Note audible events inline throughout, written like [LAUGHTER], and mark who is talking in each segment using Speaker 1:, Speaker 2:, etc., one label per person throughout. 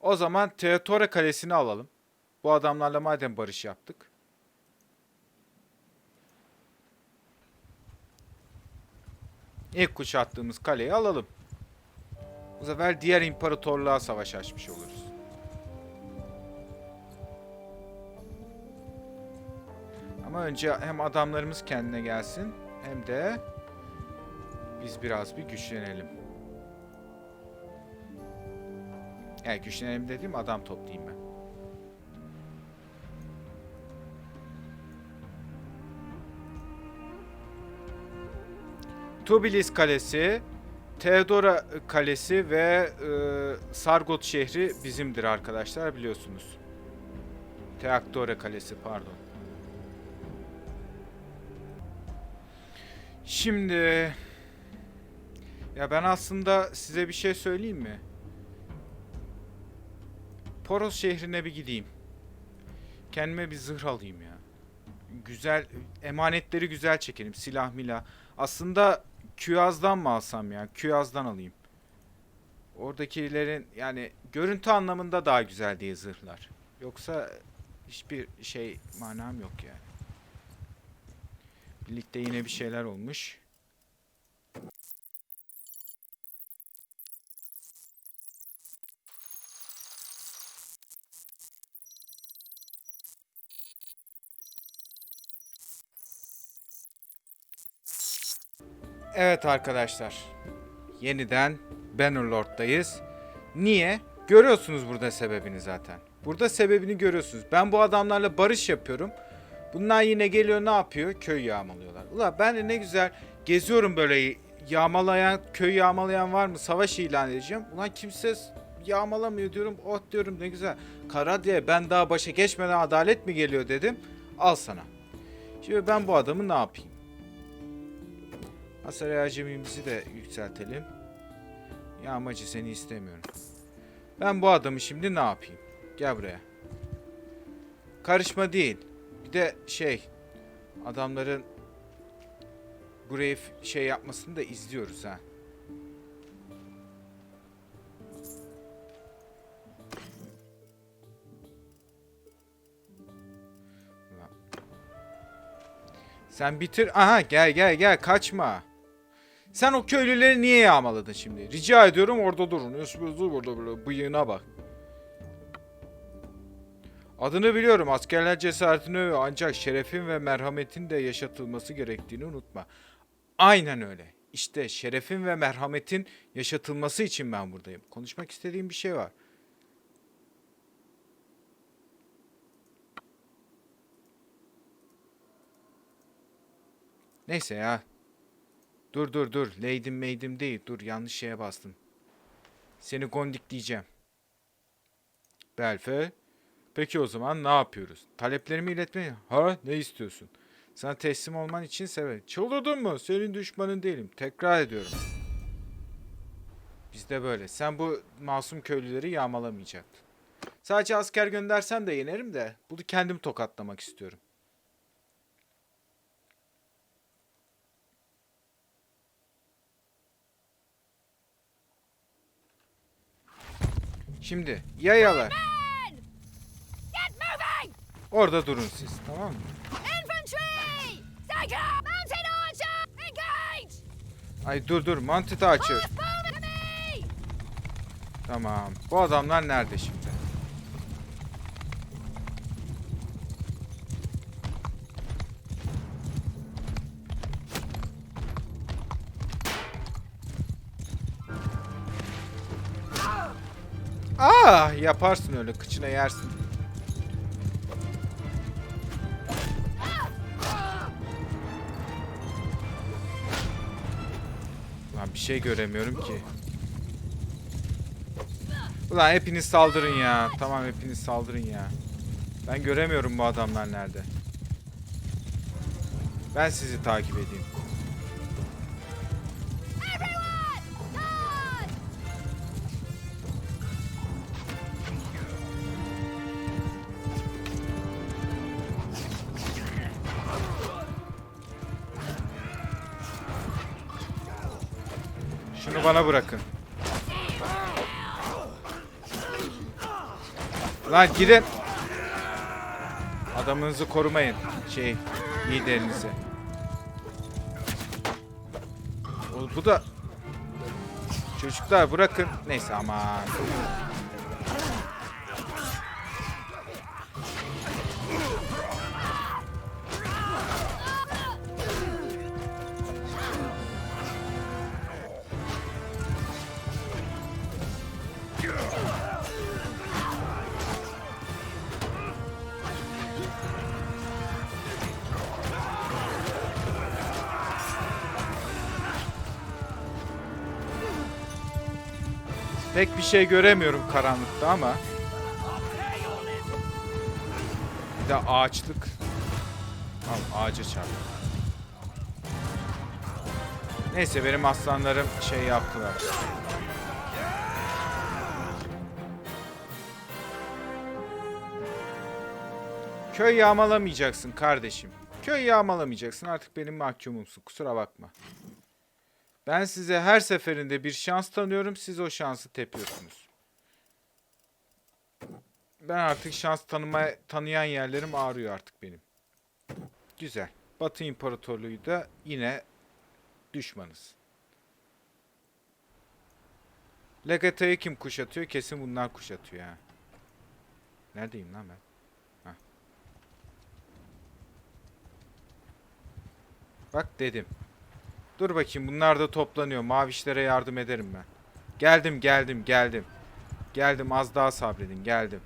Speaker 1: O zaman Teotore Kalesi'ni alalım. Bu adamlarla madem barış yaptık. İlk kuşattığımız kaleyi alalım. Bu sefer diğer imparatorluğa savaş açmış oluruz. Ama önce hem adamlarımız kendine gelsin hem de biz biraz bir güçlenelim. Yani güçlenelim dediğim adam toplayayım ben. Tubilis Kalesi, Teodora Kalesi ve e, Sargot şehri bizimdir arkadaşlar biliyorsunuz. Teaktore Kalesi pardon. Şimdi ya ben aslında size bir şey söyleyeyim mi? Poros şehrine bir gideyim. Kendime bir zırh alayım ya. Güzel emanetleri güzel çekelim. Silah milah. Aslında Küyaz'dan mı alsam ya? Küyaz'dan alayım. Oradakilerin yani görüntü anlamında daha güzel diye zırhlar. Yoksa hiçbir şey manam yok yani. Birlikte yine bir şeyler olmuş. Evet arkadaşlar. Yeniden Bannerlord'dayız. Niye? Görüyorsunuz burada sebebini zaten. Burada sebebini görüyorsunuz. Ben bu adamlarla barış yapıyorum. Bunlar yine geliyor ne yapıyor? Köy yağmalıyorlar. Ulan ben de ne güzel geziyorum böyle yağmalayan, köy yağmalayan var mı? Savaş ilan edeceğim. Ulan kimse yağmalamıyor diyorum. Oh diyorum ne güzel. Kara diye ben daha başa geçmeden adalet mi geliyor dedim. Al sana. Şimdi ben bu adamı ne yapayım? Hasar acemimizi de yükseltelim. Yağmacı seni istemiyorum. Ben bu adamı şimdi ne yapayım? Gel buraya. Karışma değil. Bir de şey adamların burayı f- şey yapmasını da izliyoruz ha. Sen bitir. Aha gel gel gel kaçma. Sen o köylüleri niye yağmaladın şimdi? Rica ediyorum orada durun. Üstümüzde burada böyle bıyığına bak. Adını biliyorum. Askerler cesaretini övüyor. Ancak şerefin ve merhametin de yaşatılması gerektiğini unutma. Aynen öyle. İşte şerefin ve merhametin yaşatılması için ben buradayım. Konuşmak istediğim bir şey var. Neyse ya. Dur dur dur. Leydim meydim değil. Dur yanlış şeye bastım. Seni gondik diyeceğim. Belfe. Peki o zaman ne yapıyoruz? Taleplerimi iletmeye. Ha ne istiyorsun? Sana teslim olman için sebep. Çıldırdın mı? Senin düşmanın değilim. Tekrar ediyorum. Bizde böyle. Sen bu masum köylüleri yağmalamayacaktın. Sadece asker göndersem de yenerim de. Bunu kendim tokatlamak istiyorum. Şimdi yayalar.
Speaker 2: Get moving!
Speaker 1: Orada durun siz tamam mı? Ay dur dur
Speaker 2: to me!
Speaker 1: Tamam. Bu adamlar nerede şimdi? Ah yaparsın öyle kıçına yersin. Lan bir şey göremiyorum ki. Ulan hepiniz saldırın ya. Tamam hepiniz saldırın ya. Ben göremiyorum bu adamlar nerede. Ben sizi takip edeyim. Lan gidin. Adamınızı korumayın. Şey, liderinizi. Bu da... Çocuklar bırakın. Neyse aman. Şey göremiyorum karanlıkta ama. Bir de ağaçlık. Al ağaca çarp. Neyse benim aslanlarım şey yaptılar. Köy yağmalamayacaksın kardeşim. Köy yağmalamayacaksın artık benim mahkumumsun kusura bakma. Ben size her seferinde bir şans tanıyorum. Siz o şansı tepiyorsunuz. Ben artık şans tanıma, tanıyan yerlerim ağrıyor artık benim. Güzel. Batı İmparatorluğu da yine düşmanız. Legata'yı kim kuşatıyor? Kesin bunlar kuşatıyor ha. Neredeyim lan ben? Hah. Bak dedim. Dur bakayım bunlar da toplanıyor. Mavişlere yardım ederim ben. Geldim geldim geldim. Geldim az daha sabredin geldim.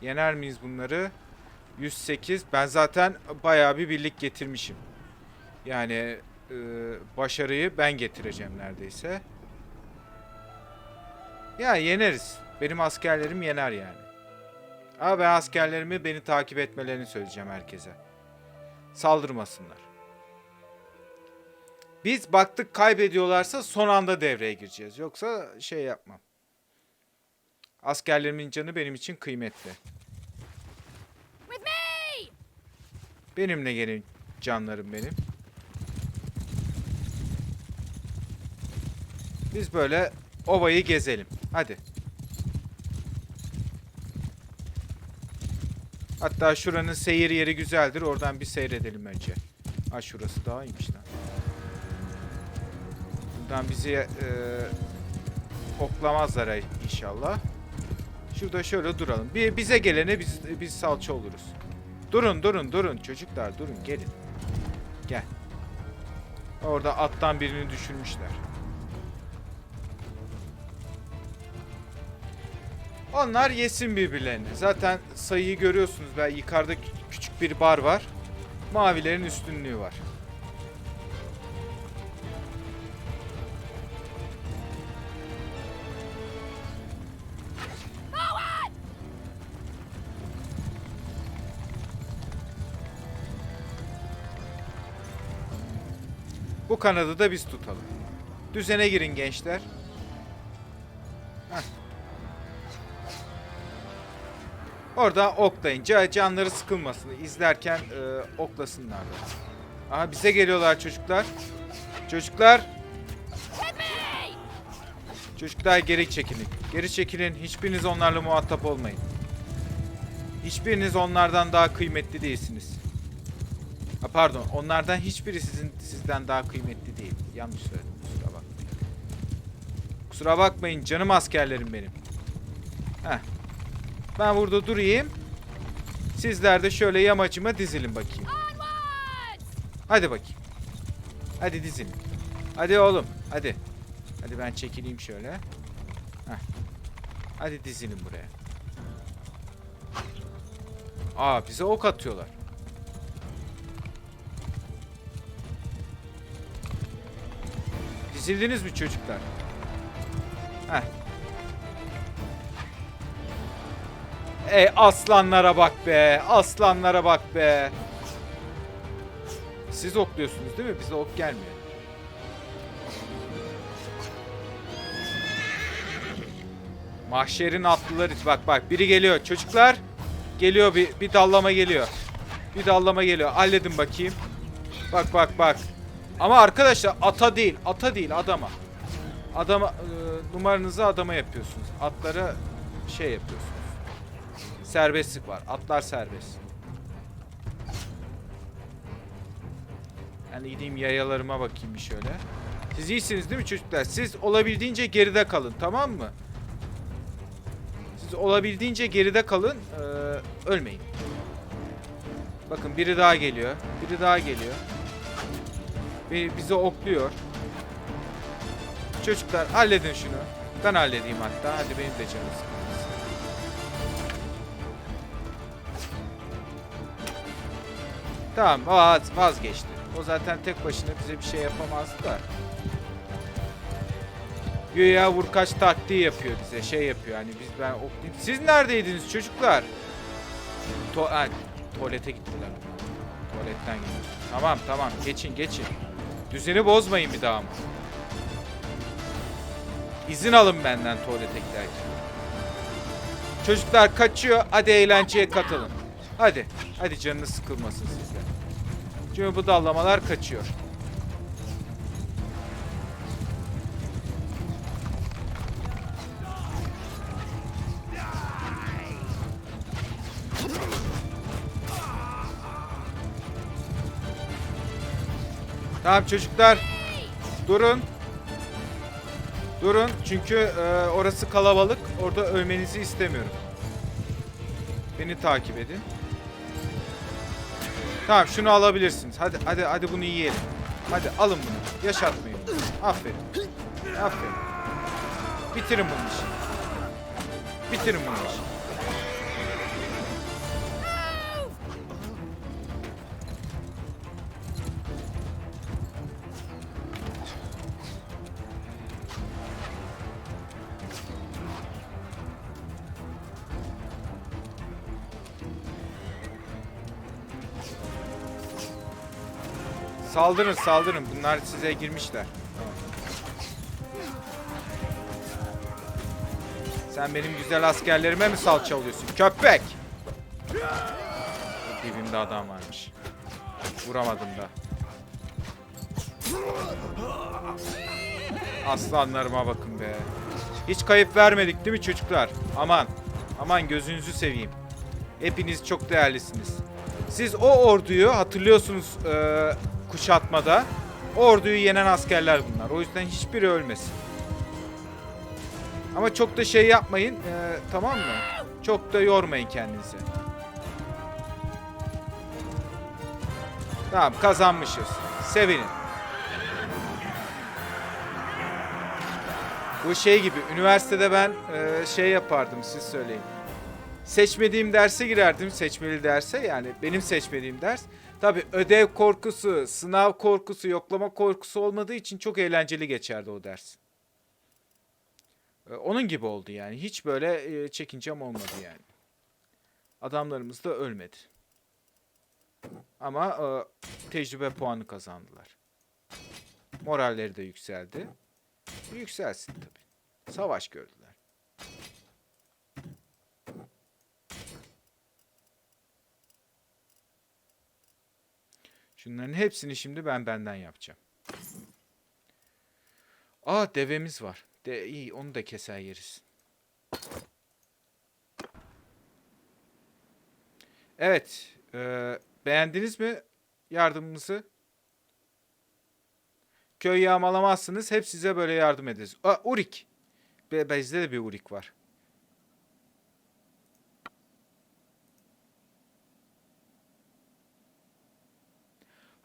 Speaker 1: Yener miyiz bunları? 108. Ben zaten bayağı bir birlik getirmişim. Yani e, başarıyı ben getireceğim neredeyse. Ya yeneriz. Benim askerlerim yener yani. Ama ben askerlerimi beni takip etmelerini söyleyeceğim herkese saldırmasınlar. Biz baktık kaybediyorlarsa son anda devreye gireceğiz. Yoksa şey yapmam. Askerlerimin canı benim için kıymetli. Benimle gelin canlarım benim. Biz böyle ovayı gezelim. Hadi. Hatta şuranın seyir yeri güzeldir. Oradan bir seyredelim önce. Ha şurası daha iyiymiş lan. Buradan bizi e, oklamazlar inşallah. Şurada şöyle duralım. Bir bize gelene biz biz salça oluruz. Durun durun durun çocuklar durun gelin. Gel. Orada attan birini düşürmüşler. Onlar yesin birbirlerini. Zaten sayıyı görüyorsunuz. Ben yukarıda kü- küçük bir bar var. Mavilerin üstünlüğü var. Bu kanadı da biz tutalım. Düzene girin gençler. Heh. Orada oklayın. Ca- Canları sıkılmasın. İzlerken e, oklasınlar da. Aha bize geliyorlar çocuklar. Çocuklar. Çocuklar geri çekilin. Geri çekilin. Hiçbiriniz onlarla muhatap olmayın. Hiçbiriniz onlardan daha kıymetli değilsiniz. Ha, pardon, onlardan hiçbiri sizin sizden daha kıymetli değil. Yanlış söyledim. Kusura bakmayın. Kusura bakmayın canım askerlerim benim. Heh. Ben burada durayım. Sizler de şöyle yamacıma dizilin bakayım. Hadi bakayım. Hadi dizilin. Hadi oğlum. Hadi. Hadi ben çekileyim şöyle. Heh. Hadi dizilin buraya. Aa bize ok atıyorlar. Dizildiniz mi çocuklar? Heh. Ey aslanlara bak be. Aslanlara bak be. Siz okluyorsunuz değil mi? Bize ok gelmiyor. Mahşerin atlıları. Bak bak biri geliyor. Çocuklar. Geliyor bir, bir dallama geliyor. Bir dallama geliyor. Halledin bakayım. Bak bak bak. Ama arkadaşlar ata değil. Ata değil adama. Adama e, numaranızı adama yapıyorsunuz. Atlara şey yapıyorsunuz. Serbestlik var. Atlar serbest. Yani gideyim yayalarıma bakayım bir şöyle. Siz iyisiniz değil mi çocuklar? Siz olabildiğince geride kalın tamam mı? Siz olabildiğince geride kalın. ee, ölmeyin. Bakın biri daha geliyor. Biri daha geliyor. Bi- bizi okluyor. Çocuklar halledin şunu. Ben halledeyim hatta. Hadi benim de canım Tamam vaz- vazgeçti. O zaten tek başına bize bir şey yapamazdı da. Güya vurkaç taktiği yapıyor bize. Şey yapıyor hani biz ben oklayayım. Siz neredeydiniz çocuklar? To ha, tuvalete gittiler. Tuvaletten gidiyor. Tamam tamam geçin geçin. Düzeni bozmayın bir daha ama. İzin alın benden tuvalete giderken. Çocuklar kaçıyor. Hadi eğlenceye katılın. Hadi. Hadi canınız sıkılmasın sizden. Çünkü bu dallamalar kaçıyor. Tamam çocuklar. Durun. Durun çünkü e, orası kalabalık. Orada ölmenizi istemiyorum. Beni takip edin. Tamam şunu alabilirsiniz. Hadi hadi hadi bunu yiyelim. Hadi alın bunu. Yaşatmayın. Aferin. Aferin. Bitirin bunun işini. Bitirin bunun işini. Saldırın saldırın. Bunlar size girmişler. Sen benim güzel askerlerime mi salça oluyorsun? Köpek! Dibimde adam varmış. Vuramadım da. Aslanlarıma bakın be. Hiç kayıp vermedik değil mi çocuklar? Aman. Aman gözünüzü seveyim. Hepiniz çok değerlisiniz. Siz o orduyu hatırlıyorsunuz kuşatmada. Orduyu yenen askerler bunlar. O yüzden hiçbiri ölmesin. Ama çok da şey yapmayın. eee, tamam mı? Çok da yormayın kendinizi. Tamam kazanmışız. Sevinin. Bu şey gibi üniversitede ben eee, şey yapardım siz söyleyin. Seçmediğim derse girerdim seçmeli derse yani benim seçmediğim ders. Tabi ödev korkusu, sınav korkusu, yoklama korkusu olmadığı için çok eğlenceli geçerdi o ders. Ee, Onun gibi oldu yani. Hiç böyle e, çekincem olmadı yani. Adamlarımız da ölmedi. Ama e, tecrübe puanı kazandılar. Moralleri de yükseldi. Yükselsin tabii. Savaş gördüler. Şunların hepsini şimdi ben benden yapacağım. Aa devemiz var. De iyi onu da keser yeriz. Evet. eee, beğendiniz mi yardımımızı? Köy yağmalamazsınız. Hep size böyle yardım ederiz. Aa Urik. Be bizde de bir Urik var.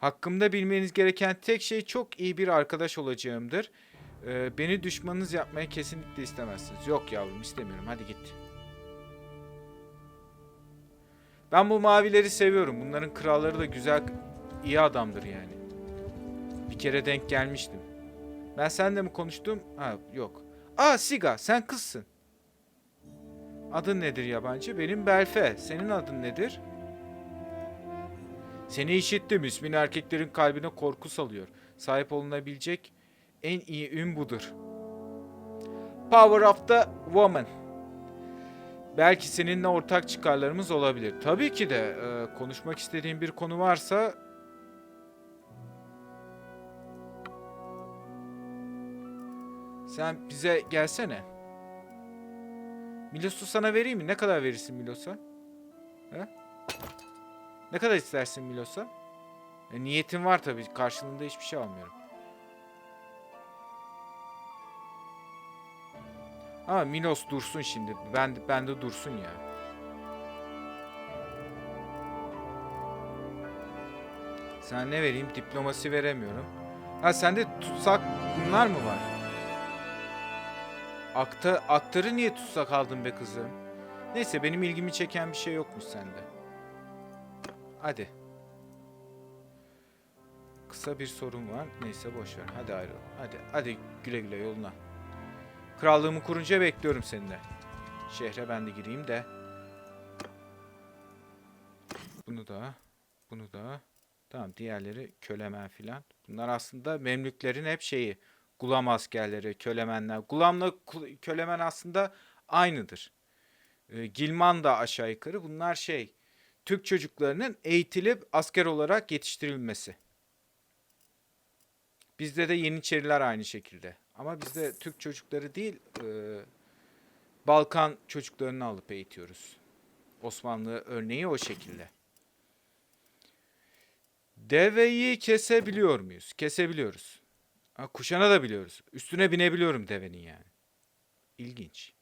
Speaker 1: Hakkımda bilmeniz gereken tek şey çok iyi bir arkadaş olacağımdır. Ee, beni düşmanınız yapmaya kesinlikle istemezsiniz. Yok yavrum istemiyorum hadi git. Ben bu mavileri seviyorum. Bunların kralları da güzel, iyi adamdır yani. Bir kere denk gelmiştim. Ben seninle mi konuştum? Ha yok. Aa Siga sen kızsın. Adın nedir yabancı? Benim Belfe. Senin adın nedir? Seni işittim. İsmin erkeklerin kalbine korku salıyor. Sahip olunabilecek en iyi ün budur. Power of the Woman. Belki seninle ortak çıkarlarımız olabilir. Tabii ki de e, konuşmak istediğin bir konu varsa Sen bize gelsene. Milos'u sana vereyim mi? Ne kadar verirsin Milos'a? He? Ne kadar istersin Milos'a? E, niyetim var tabii. Karşılığında hiçbir şey almıyorum. Ama Milos dursun şimdi. Ben ben de dursun ya. Sen ne vereyim? Diplomasi veremiyorum. Ha sende tutsak bunlar mı var? Akta, aktarı niye tutsak aldın be kızım? Neyse benim ilgimi çeken bir şey yokmuş sende. Hadi. Kısa bir sorun var. Neyse boş ver. Hadi ayrıl. Hadi hadi güle güle yoluna. Krallığımı kurunca bekliyorum seni de. Şehre ben de gireyim de. Bunu da, bunu da. Tamam diğerleri kölemen filan. Bunlar aslında Memlüklerin hep şeyi. Gulam askerleri, kölemenler. Gulamla kölemen aslında aynıdır. Ee, Gilman da aşağı yukarı. Bunlar şey. Türk çocuklarının eğitilip asker olarak yetiştirilmesi. Bizde de Yeniçeriler aynı şekilde. Ama bizde Türk çocukları değil, e, Balkan çocuklarını alıp eğitiyoruz. Osmanlı örneği o şekilde. Deveyi kesebiliyor muyuz? Kesebiliyoruz. Ha, kuşana da biliyoruz. Üstüne binebiliyorum devenin yani. İlginç.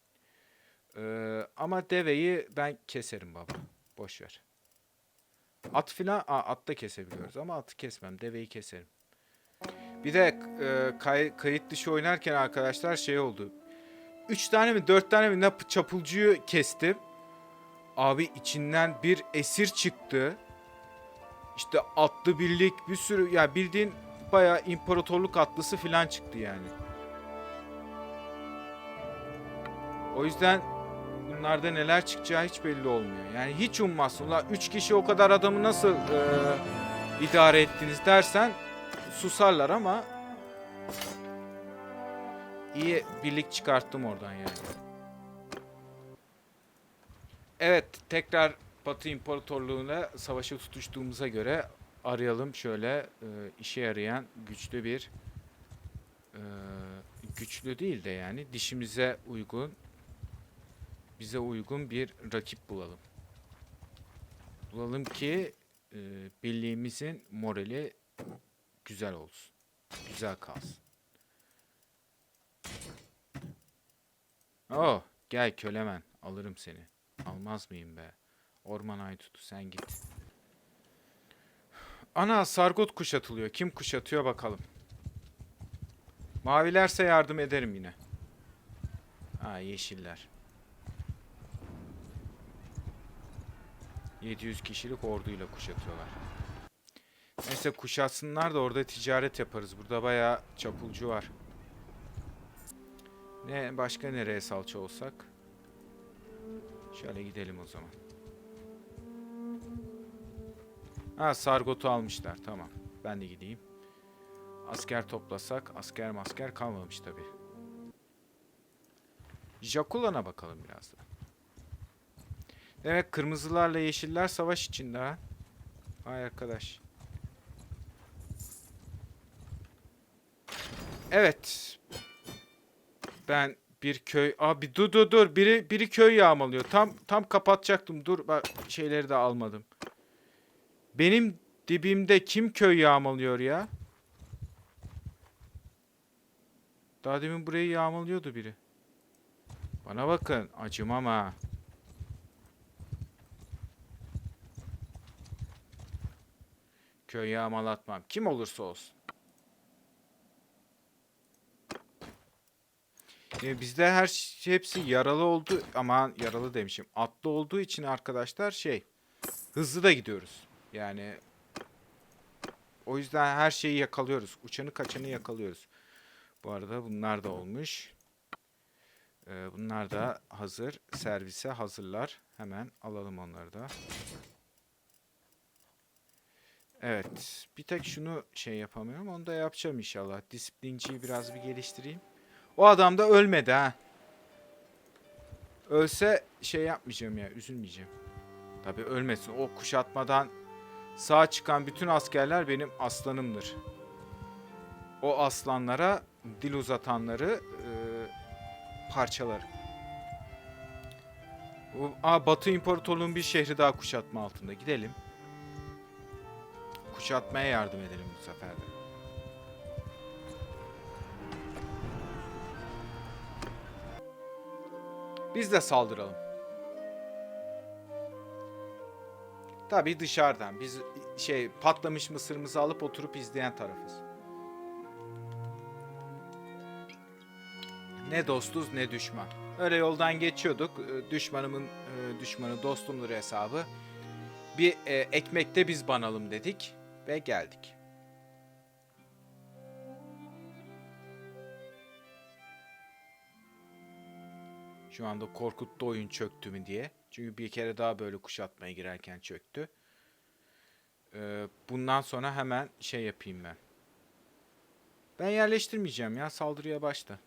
Speaker 1: Ee, ama deveyi ben keserim baba. Boş ver. At filan, at da kesebiliyoruz ama atı kesmem. Deveyi keserim. Bir de e, kay- kayıt dışı oynarken arkadaşlar şey oldu. 3 tane mi 4 tane mi ne çapulcuyu kestim. Abi içinden bir esir çıktı. İşte atlı birlik bir sürü ya bildiğin bayağı imparatorluk atlısı filan çıktı yani. O yüzden bunlarda neler çıkacağı hiç belli olmuyor. Yani hiç ummazsın. Ulan 3 kişi o kadar adamı nasıl e, idare ettiniz dersen susarlar ama iyi birlik çıkarttım oradan yani. Evet tekrar Batı İmparatorluğu'na savaşa tutuştuğumuza göre arayalım şöyle e, işe yarayan güçlü bir e, güçlü değil de yani dişimize uygun bize uygun bir rakip bulalım. Bulalım ki e, birliğimizin morali güzel olsun. Güzel kalsın. Oh, gel kölemen. Alırım seni. Almaz mıyım be? Orman aytutu sen git. Ana Sargot kuşatılıyor. Kim kuşatıyor bakalım. Mavilerse yardım ederim yine. Ha yeşiller. 700 kişilik orduyla kuşatıyorlar. Neyse kuşatsınlar da orada ticaret yaparız. Burada bayağı çapulcu var. Ne başka nereye salça olsak? Şöyle gidelim o zaman. Ha Sargot'u almışlar. Tamam. Ben de gideyim. Asker toplasak asker masker kalmamış tabi. Jakulan'a bakalım biraz. Demek kırmızılarla yeşiller savaş içinde ha. Vay arkadaş. Evet. Ben bir köy... Abi dur dur dur. Biri, biri köy yağmalıyor. Tam tam kapatacaktım. Dur bak şeyleri de almadım. Benim dibimde kim köy yağmalıyor ya? Daha demin burayı yağmalıyordu biri. Bana bakın. Acımam ha. Köy yağmalatmam. Kim olursa olsun. Ee, bizde her şey, hepsi yaralı oldu. Aman yaralı demişim. Atlı olduğu için arkadaşlar şey. Hızlı da gidiyoruz. Yani o yüzden her şeyi yakalıyoruz. Uçanı kaçanı yakalıyoruz. Bu arada bunlar da olmuş. Ee, bunlar da hazır. Servise hazırlar. Hemen alalım onları da. Evet. Bir tek şunu şey yapamıyorum. Onu da yapacağım inşallah. Disiplinciyi biraz bir geliştireyim. O adam da ölmedi ha. Ölse şey yapmayacağım ya. Üzülmeyeceğim. Tabii ölmesin. O kuşatmadan sağ çıkan bütün askerler benim aslanımdır. O aslanlara dil uzatanları e, parçaları. O, aa, Batı İmparatorluğu'nun bir şehri daha kuşatma altında. Gidelim. Kuşatmaya yardım edelim bu sefer de. Biz de saldıralım. Tabii dışarıdan. Biz şey patlamış mısırımızı alıp oturup izleyen tarafız. Ne dostuz ne düşman. Öyle yoldan geçiyorduk. Ee, Düşmanımın e, düşmanı dostumdur hesabı. Bir e, ekmekte biz banalım dedik ve geldik. Şu anda korkuttu oyun çöktü mü diye. Çünkü bir kere daha böyle kuşatmaya girerken çöktü. Ee, bundan sonra hemen şey yapayım ben. Ben yerleştirmeyeceğim ya. Saldırıya başla.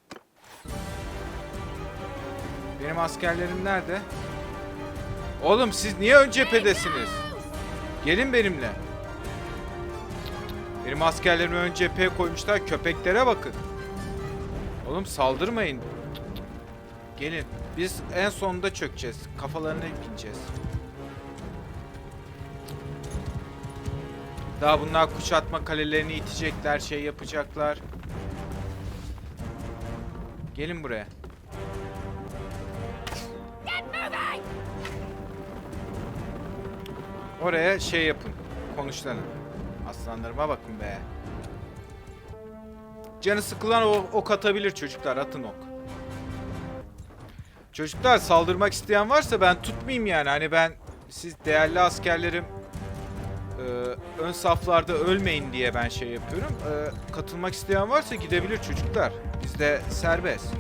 Speaker 1: Benim askerlerim nerede? Oğlum siz niye ön cephedesiniz? Gelin benimle. Benim askerlerimi ön cepheye koymuşlar. Köpeklere bakın. Oğlum saldırmayın. Gelin. Biz en sonunda çökeceğiz. Kafalarına bineceğiz. Daha bunlar kuşatma kalelerini itecekler, şey yapacaklar. Gelin buraya. Oraya şey yapın. Konuşlanın. Aslanlarıma bakın be. Canı sıkılan o ok atabilir çocuklar. Atın ok. Çocuklar saldırmak isteyen varsa ben tutmayayım yani. Hani ben siz değerli askerlerim e, ön saflarda ölmeyin diye ben şey yapıyorum. E, katılmak isteyen varsa gidebilir çocuklar. Bizde serbest.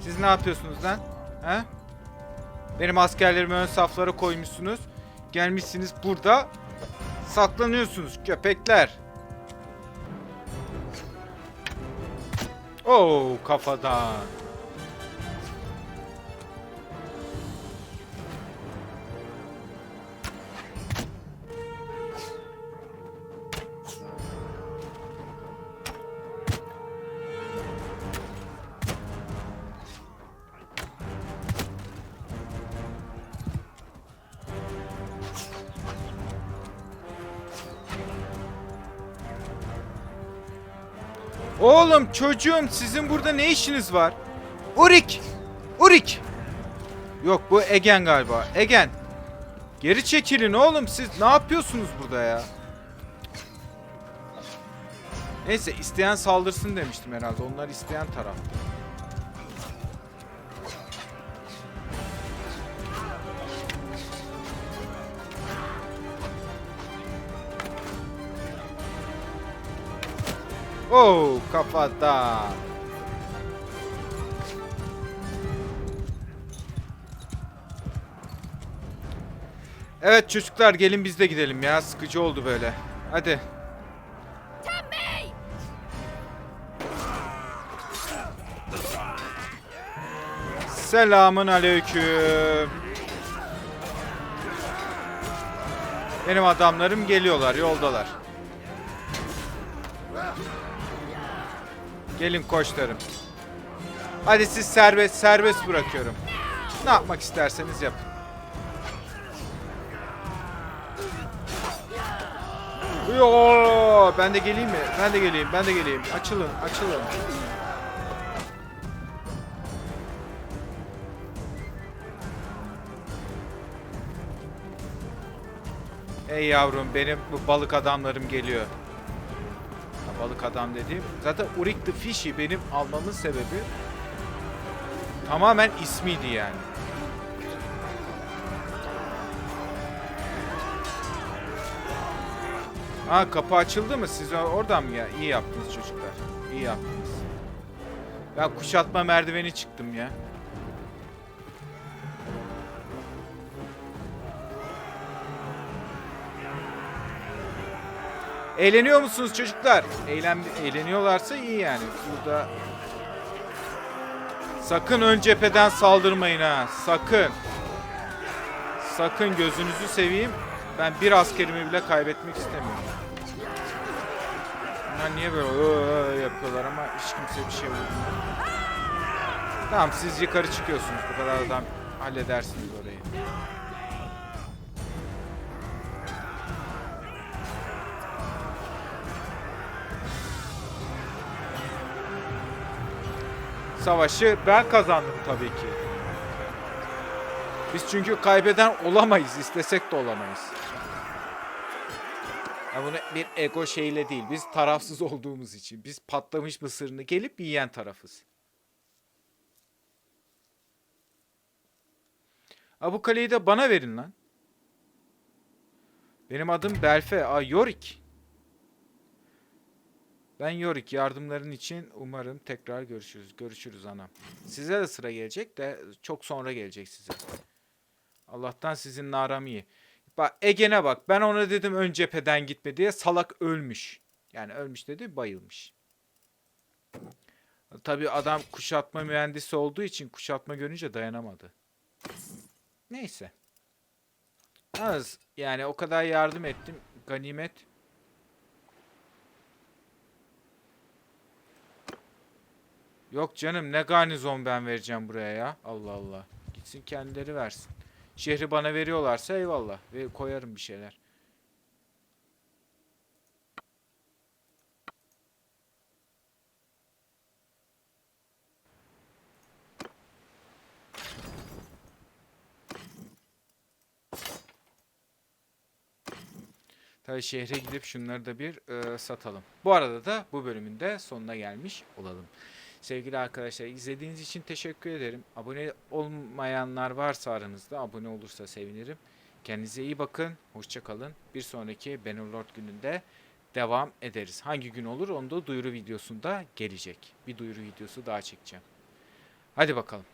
Speaker 1: Siz ne yapıyorsunuz lan? He? Benim askerlerimi ön saflara koymuşsunuz. Gelmişsiniz burada saklanıyorsunuz köpekler. Oo kafadan. Çocuğum sizin burada ne işiniz var? Urik! Urik! Yok bu Egen galiba. Egen. Geri çekilin oğlum siz ne yapıyorsunuz burada ya? Neyse isteyen saldırsın demiştim herhalde. Onlar isteyen taraf. Oo kafada. Evet çocuklar gelin biz de gidelim ya. Sıkıcı oldu böyle. Hadi. Selamun aleyküm. Benim adamlarım geliyorlar, yoldalar. Gelin koçlarım. Hadi siz serbest serbest bırakıyorum. Ne yapmak isterseniz yapın. Yo, ben de geleyim mi? Ben de geleyim, ben de geleyim. Açılın, açılın. Ey yavrum benim bu balık adamlarım geliyor. Balık adam dediğim zaten Urik the Fishy benim almamın sebebi tamamen ismiydi yani. Ha kapı açıldı mı? Siz oradan mı ya? İyi yaptınız çocuklar. İyi yaptınız. Ben kuşatma merdiveni çıktım ya. Eğleniyor musunuz çocuklar? Eğlen eğleniyorlarsa iyi yani. Burada Sakın ön cepheden saldırmayın ha. Sakın. Sakın gözünüzü seveyim. Ben bir askerimi bile kaybetmek istemiyorum. Bunlar niye böyle yapıyorlar ama hiç kimse bir şey vurmuyor. Tamam siz yukarı çıkıyorsunuz. Bu kadar adam halledersiniz orayı. Savaşı ben kazandım tabii ki. Biz çünkü kaybeden olamayız. istesek de olamayız. Ya bunu bir ego şeyle değil. Biz tarafsız [LAUGHS] olduğumuz için. Biz patlamış mısırını gelip yiyen tarafız. Ha bu kaleyi de bana verin lan. Benim adım Belfe. Aa Yorick. Ben Yorick. Yardımların için umarım tekrar görüşürüz. Görüşürüz anam. Size de sıra gelecek de çok sonra gelecek size. Allah'tan sizinle aram iyi. Bak Ege'ne bak. Ben ona dedim ön cepheden gitme diye. Salak ölmüş. Yani ölmüş dedi bayılmış. Tabii adam kuşatma mühendisi olduğu için kuşatma görünce dayanamadı. Neyse. Az yani o kadar yardım ettim. Ganimet. Yok canım ne garnizon ben vereceğim buraya ya. Allah Allah. Gitsin kendileri versin. Şehri bana veriyorlarsa eyvallah. Ve koyarım bir şeyler. Tabii şehre gidip şunları da bir e, satalım. Bu arada da bu bölümün de sonuna gelmiş olalım. Sevgili arkadaşlar izlediğiniz için teşekkür ederim. Abone olmayanlar varsa aranızda abone olursa sevinirim. Kendinize iyi bakın. Hoşça kalın. Bir sonraki Bannerlord gününde devam ederiz. Hangi gün olur onu da duyuru videosunda gelecek. Bir duyuru videosu daha çekeceğim. Hadi bakalım.